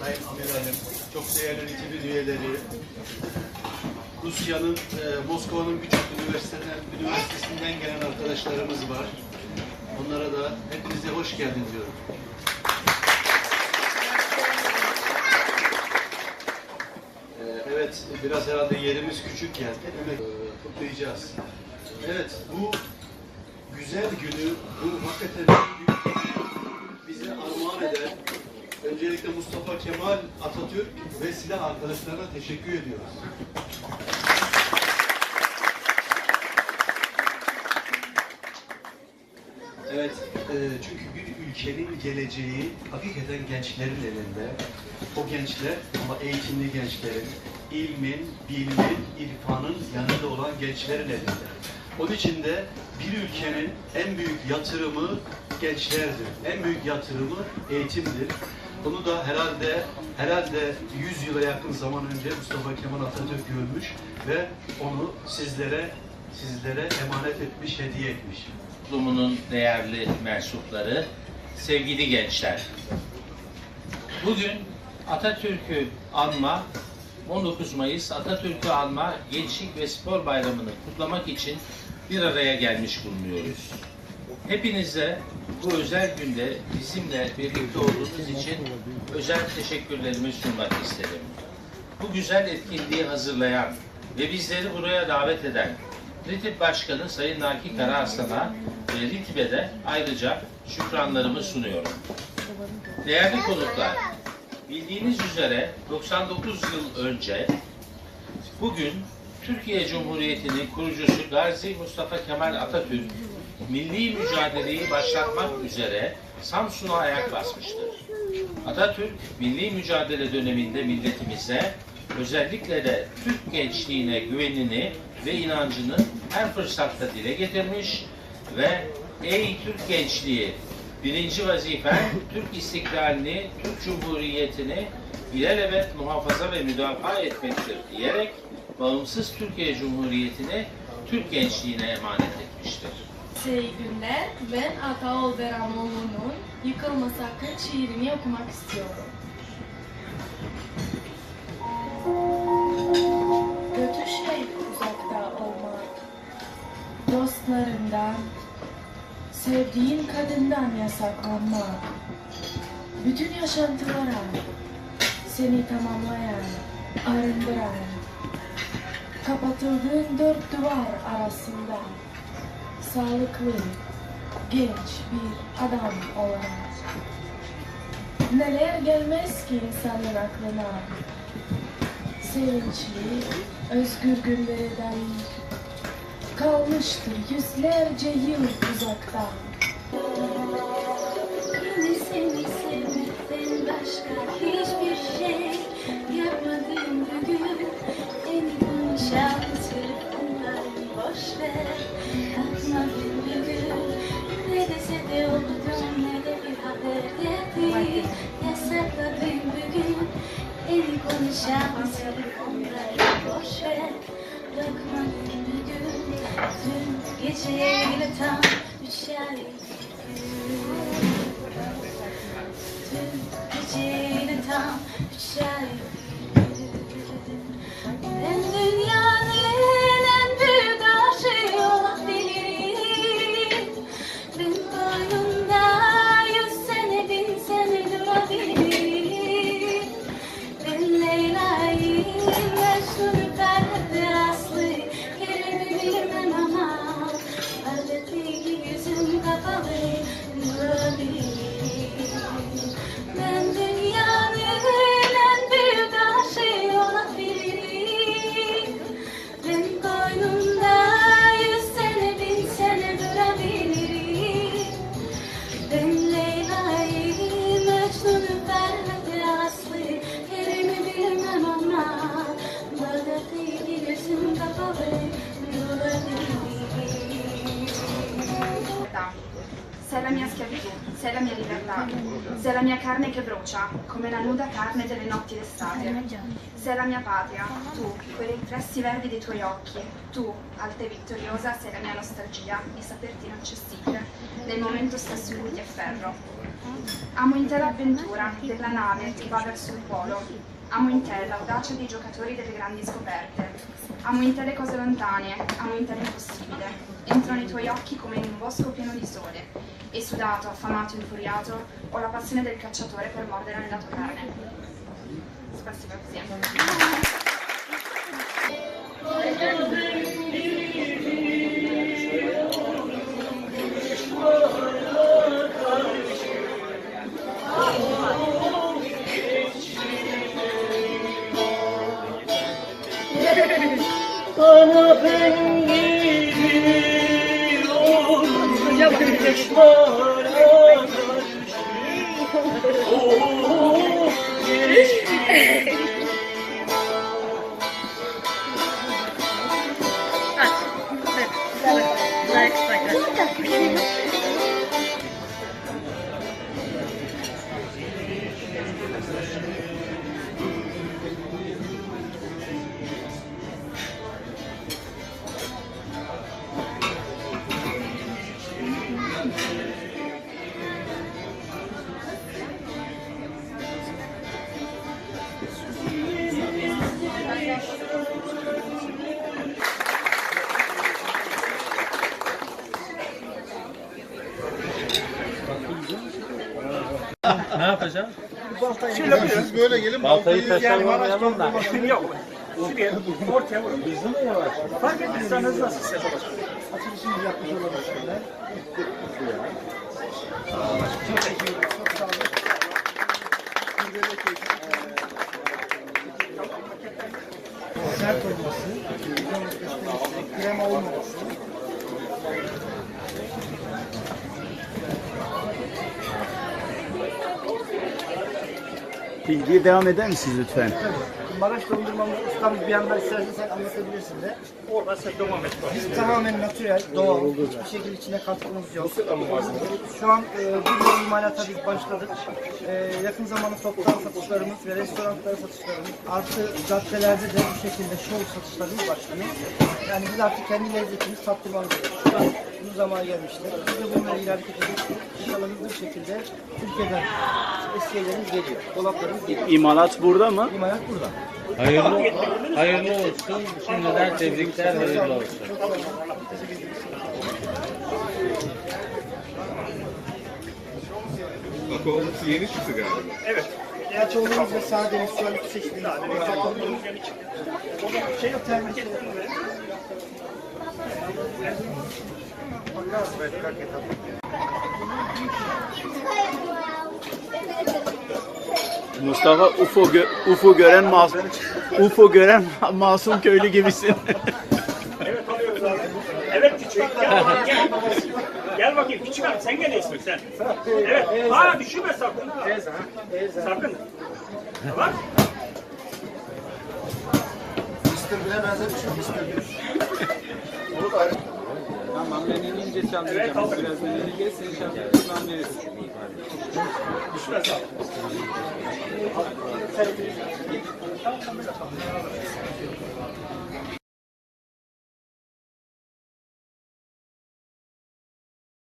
Sayın Amiralim, çok değerli NİTİBİ üyeleri, Rusya'nın, e, Moskova'nın birçok üniversiteden, üniversitesinden gelen arkadaşlarımız var. Onlara da hepinize hoş geldin diyorum. Ee, Evet, biraz herhalde yerimiz küçük geldi. Evet, kutlayacağız. Evet, bu güzel günü, bu hakikaten büyük eden öncelikle Mustafa Kemal Atatürk ve silah arkadaşlarına teşekkür ediyoruz. Evet, e, çünkü bir ülkenin geleceği hakikaten gençlerin elinde. O gençler ama eğitimli gençlerin, ilmin, bilimin, irfanın yanında olan gençlerin elinde. Onun için de bir ülkenin en büyük yatırımı gençlerdir. En büyük yatırımı eğitimdir. Bunu da herhalde herhalde 100 yıla yakın zaman önce Mustafa Kemal Atatürk görmüş ve onu sizlere sizlere emanet etmiş, hediye etmiş. toplumunun değerli mensupları, sevgili gençler. Bugün Atatürk'ü anma, 19 Mayıs Atatürk'ü anma Gençlik ve Spor Bayramı'nı kutlamak için bir araya gelmiş bulunuyoruz. Hepinize bu özel günde bizimle birlikte olduğunuz için özel teşekkürlerimi sunmak isterim. Bu güzel etkinliği hazırlayan ve bizleri buraya davet eden RİTİB Başkanı Sayın Naki Karaaslan'a ve RİTİB'e de ayrıca şükranlarımı sunuyorum. Değerli konuklar, bildiğiniz üzere 99 yıl önce bugün Türkiye Cumhuriyeti'nin kurucusu Gazi Mustafa Kemal Atatürk milli mücadeleyi başlatmak üzere Samsun'a ayak basmıştır. Atatürk milli mücadele döneminde milletimize özellikle de Türk gençliğine güvenini ve inancını her fırsatta dile getirmiş ve ey Türk gençliği birinci vazifen Türk istiklalini, Türk Cumhuriyeti'ni ilelebet muhafaza ve müdafaa etmektir diyerek bağımsız Türkiye Cumhuriyeti'ni Türk gençliğine emanet etmiştir. Şey günde ben Ataol Beramoğlu'nun Yıkılma Sakın şiirini okumak istiyorum. Kötü şey uzakta olmak. Dostlarından, sevdiğin kadından yasaklanmak. Bütün yaşantılara seni tamamlayan, arındıran. Kapatıldığın dört duvar arasında sağlıklı, genç bir adam olarak. Neler gelmez ki insanın aklına? Sevinçli, özgür günlere dair kalmıştır yüzlerce yıl uzakta. Yine seni sevmekten başka hiçbir şey yapmadım bugün. Beni konuşan telefonları boş ver. Bakmadım bugün Ne dese de oldum ne de bir haber geldi. Yasakladım bugün. Beni konuşan telefonları boş ver. Bugün Dün geceyle tam üç ay Geceyle tam üç sei la mia libertà. Sei la mia carne che brucia, come la nuda carne delle notti d'estate. Sei la mia patria, tu, quei riflessi verdi dei tuoi occhi. Tu, alta e vittoriosa, sei la mia nostalgia e saperti inaccessibile, nel momento stesso in cui ti afferro. Amo in te l'avventura della nave che va verso il polo. Amo in te l'audacia dei giocatori delle grandi scoperte. Amo in te le cose lontane, amo in te l'impossibile. Entro nei tuoi occhi come in un bosco pieno di sole. E sudato, affamato, infuriato, ho la passione del cacciatore per mordere nella tua carne. Spasibo Oh, Yaşlara Oh, Ne yapacağız? Siz böyle gelin. Baltayı taşlamayalım da. Yok. Şuraya, ortaya vurun. Hızlı mı yavaş? Fark etmez. Sen hızlı nasıl ses olacak? Açılışını yapmış olalım şöyle. Sert olması, krema olmaması. Bilgiye devam eder misiniz lütfen? Maraş dondurmamız ustamız bir yandan istersen sen anlatabilirsin de. Orada sen devam et. Biz tamamen natürel, doğal, hiçbir şekilde içine katkımız yok. Şu an e, bir yıl imalata biz başladık. E, yakın zamanda toptan satışlarımız ve restoranlara satışlarımız, artı caddelerde de bu şekilde şov satışlarımız başlıyor. Yani biz artık kendi lezzetimizi tattırmamız gerekiyor. Bu zamana gelmiştir. Biz de bunları ileride edeceğiz. İnşallah hızlı bir şekilde Türkiye'den eskiyelerimiz geliyor. Dolaplarımız geliyor. İmalat burada mı? İmalat burada. Hayırlı, hayırlı olsun. Şimdiden tebrikler, hayırlı olsun. Aqualısı yeni çıktı galiba. Evet. Gerçi ve sade misyon çeşitli. Şey yok termos. Mustafa UFO gö- UFO gören masum UFO gören masum köylü gibisin. Evet alıyoruz abi. Evet küçük. Gel bakayım. Gel, gel bakayım küçük abi sen gel ismin sen. Evet. Aa düşürme sakın. Sakın. Bak. Mr. Bine benzemiş mi? Mr. Bine. Onu da ayrı. Tamam ben inince Evet aldık. Biraz ben inince seni şampiyon Düşmez abi.